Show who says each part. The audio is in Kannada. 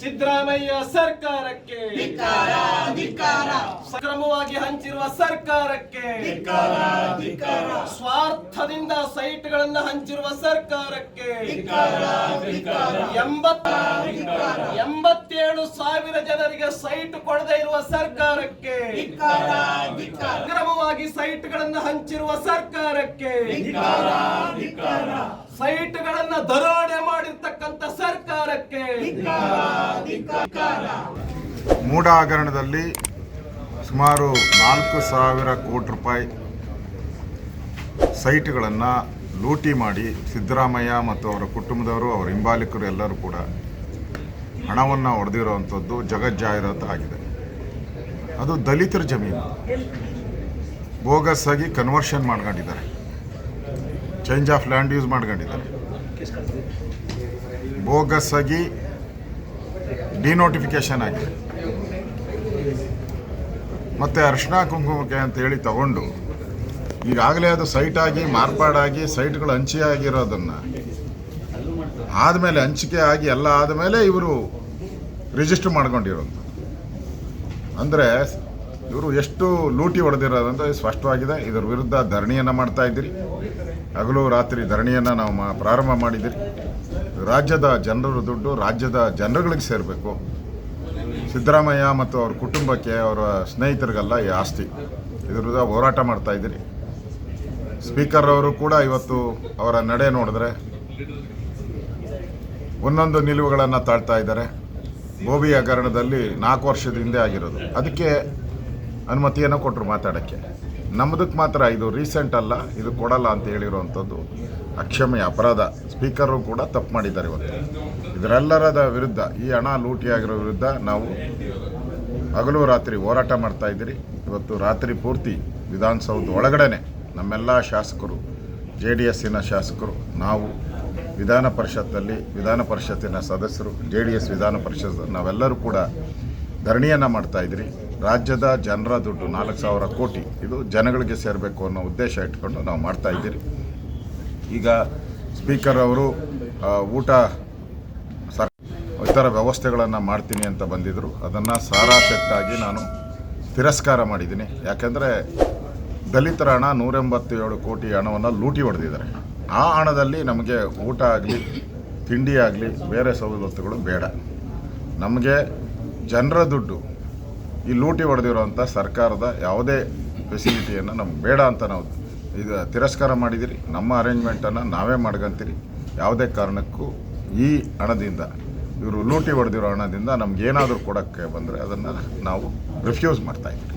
Speaker 1: ಸಿದ್ದರಾಮಯ್ಯ ಸರ್ಕಾರಕ್ಕೆ. ಸಕ್ರಮವಾಗಿ ಹಂಚಿರುವ ಸರ್ಕಾರಕ್ಕೆ. ಸ್ವಾರ್ಥದಿಂದ ಸೈಟ್ಗಳನ್ನ ಹಂಚಿರುವ ಸರ್ಕಾರಕ್ಕೆ. ಎಂಬತ್ತ ಎಂಬತ್ತೇಳು ಸಾವಿರ ಜನರಿಗೆ ಸೈಟ್ ಕೊಡದೇ ಇರುವ ಸರ್ಕಾರಕ್ಕೆ. ಅಕ್ರಮವಾಗಿ ಸೈಟ್ಗಳನ್ನು ಹಂಚಿರುವ ಸರ್ಕಾರಕ್ಕೆ. ಸೈಟ್ಗಳನ್ನ ದರೋಡೆ ಸರ್ಕಾರಕ್ಕೆ
Speaker 2: ಮೂಢ ಹಗರಣದಲ್ಲಿ ಸುಮಾರು ನಾಲ್ಕು ಸಾವಿರ ಕೋಟಿ ರೂಪಾಯಿ ಸೈಟ್ಗಳನ್ನು ಲೂಟಿ ಮಾಡಿ ಸಿದ್ದರಾಮಯ್ಯ ಮತ್ತು ಅವರ ಕುಟುಂಬದವರು ಅವರ ಹಿಂಬಾಲಿಕರು ಎಲ್ಲರೂ ಕೂಡ ಹಣವನ್ನು ಹೊಡೆದಿರುವಂಥದ್ದು ಜಗಜ್ಜಾಹಿರಾತು ಆಗಿದೆ. ಅದು ದಲಿತರ ಜಮೀನು. ಬೋಗಸ್ ಆಗಿ ಕನ್ವರ್ಷನ್ ಮಾಡ್ಕೊಂಡಿದ್ದಾರೆ. ಚೇಂಜ್ ಆಫ್ ಲ್ಯಾಂಡ್ ಯೂಸ್ ಮಾಡ್ಕೊಂಡಿದ್ದಾರೆ. ಬೋಗಸ್ ಆಗಿ ಡಿನೋಟಿಫಿಕೇಶನ್ ಆಗಿದೆ. ಮತ್ತು ಅರಿಶಿನ ಕುಂಕುಮಕ್ಕೆ ಅಂತ ಹೇಳಿ ತಗೊಂಡು, ಈಗಾಗಲೇ ಅದು ಸೈಟಾಗಿ ಮಾರ್ಪಾಡಾಗಿ ಸೈಟ್ಗಳು ಹಂಚಿ ಆಗಿರೋದನ್ನು ಆದಮೇಲೆ ಹಂಚಿಕೆ ಆಗಿ ಎಲ್ಲ ಆದಮೇಲೆ ಇವರು ರಿಜಿಸ್ಟರ್ ಮಾಡ್ಕೊಂಡಿರೋದು. ಅಂದರೆ ಇವರು ಎಷ್ಟು ಲೂಟಿ ಹೊಡೆದಿರೋದಂತ ಸ್ಪಷ್ಟವಾಗಿದೆ. ಇದರ ವಿರುದ್ಧ ಧರಣಿಯನ್ನು ಮಾಡ್ತಾ ಇದ್ದೀರಿ. ಹಗಲು ರಾತ್ರಿ ಧರಣಿಯನ್ನು ನಾವು ಪ್ರಾರಂಭ ಮಾಡಿದ್ದೀರಿ. ರಾಜ್ಯದ ಜನರ ದುಡ್ಡು ರಾಜ್ಯದ ಜನರುಗಳಿಗೆ ಸೇರಬೇಕು. ಸಿದ್ದರಾಮಯ್ಯ ಮತ್ತು ಅವ್ರ ಕುಟುಂಬಕ್ಕೆ ಅವರ ಸ್ನೇಹಿತರಿಗೆಲ್ಲ ಈ ಆಸ್ತಿ. ಇದ್ರ ಹೋರಾಟ ಮಾಡ್ತಾ ಇದ್ದೀರಿ. ಸ್ಪೀಕರ್ ಅವರು ಕೂಡ ಇವತ್ತು ಅವರ ನಡೆ ನೋಡಿದ್ರೆ ಒಂದೊಂದು ನಿಲುವುಗಳನ್ನು ತಾಳ್ತಾ ಇದ್ದಾರೆ. ಗೋಬಿ ಹಗರಣದಲ್ಲಿ ನಾಲ್ಕು ವರ್ಷದ ಹಿಂದೆ ಆಗಿರೋದು. ಅದಕ್ಕೆ ಅನುಮತಿಯನ್ನು ಕೊಟ್ಟರು ಮಾತಾಡೋಕ್ಕೆ. ನಮ್ಮದಕ್ಕೆ ಮಾತ್ರ ಇದು ರೀಸೆಂಟ್ ಅಲ್ಲ, ಇದು ಕೊಡಲ್ಲ ಅಂತ ಹೇಳಿರುವಂಥದ್ದು ಅಕ್ಷಮ್ಯ ಅಪರಾಧ. ಸ್ಪೀಕರು ಕೂಡ ತಪ್ಪು ಮಾಡಿದ್ದಾರೆ ಇವತ್ತು. ಇದರೆಲ್ಲರದ ವಿರುದ್ಧ, ಈ ಹಣ ಲೂಟಿಯಾಗಿರೋ ವಿರುದ್ಧ ನಾವು ಹಗಲು ರಾತ್ರಿ ಹೋರಾಟ ಮಾಡ್ತಾ ಇದ್ದೀರಿ. ಇವತ್ತು ರಾತ್ರಿ ಪೂರ್ತಿ ವಿಧಾನಸೌಧ ಒಳಗಡೆನೆ ನಮ್ಮೆಲ್ಲ ಶಾಸಕರು, ಜೆ ಡಿ ಎಸ್ಸಿನ ಶಾಸಕರು, ನಾವು ವಿಧಾನ ಪರಿಷತ್ತಲ್ಲಿ ವಿಧಾನ ಪರಿಷತ್ತಿನ ಸದಸ್ಯರು, ಜೆ ಡಿ ಎಸ್ ವಿಧಾನ ಪರಿಷತ್ ನಾವೆಲ್ಲರೂ ಕೂಡ ಧರಣಿಯನ್ನು ಮಾಡ್ತಾಯಿದ್ರಿ ರಾಜ್ಯದ ಜನರ ದುಡ್ಡು ನಾಲ್ಕು ಸಾವಿರ ಕೋಟಿ. ಇದು ಜನಗಳಿಗೆ ಸೇರಬೇಕು ಅನ್ನೋ ಉದ್ದೇಶ ಇಟ್ಕೊಂಡು ನಾವು ಮಾಡ್ತಾ ಇದ್ದೀರಿ. ಈಗ ಸ್ಪೀಕರ್ ಅವರು ಊಟ ಸರ್, ಇತರ ವ್ಯವಸ್ಥೆಗಳನ್ನು ಮಾಡ್ತೀನಿ ಅಂತ ಬಂದಿದ್ದರು ಅದನ್ನು ಸಾರಾಶಕ್ತಾಗಿ ನಾನು ತಿರಸ್ಕಾರ ಮಾಡಿದ್ದೀನಿ. ಯಾಕೆಂದರೆ ದಲಿತರ ಹಣ ನೂರೆಂಬತ್ತೇಳು ಕೋಟಿ ಹಣವನ್ನು ಲೂಟಿ ಹೊಡೆದಿದ್ದಾರೆ. ಆ ಹಣದಲ್ಲಿ ನಮಗೆ ಊಟ ಆಗಲಿ, ತಿಂಡಿ ಆಗಲಿ, ಬೇರೆ ಸವಲತ್ತುಗಳು ಬೇಡ. ನಮಗೆ ಜನರ ದುಡ್ಡು ಈ ಲೂಟಿ ಹೊಡೆದಿರೋಂಥ ಸರ್ಕಾರದ ಯಾವುದೇ ಫೆಸಿಲಿಟಿಯನ್ನು ನಮ್ಗೆ ಬೇಡ ಅಂತ ನಾವು ಇದು ತಿರಸ್ಕಾರ ಮಾಡಿದಿರಿ. ನಮ್ಮ ಅರೇಂಜ್ಮೆಂಟನ್ನು ನಾವೇ ಮಾಡ್ಕೊಂತೀರಿ. ಯಾವುದೇ ಕಾರಣಕ್ಕೂ ಈ ಹಣದಿಂದ, ಇವರು ಲೂಟಿ ಹೊಡೆದಿರೋ ಹಣದಿಂದ ನಮ್ಗೆ ಏನಾದರೂ ಕೊಡೋಕ್ಕೆ ಬಂದರೆ ಅದನ್ನು ನಾವು ರಿಫ್ಯೂಸ್ ಮಾಡ್ತಾ ಇದ್ದೀವಿ.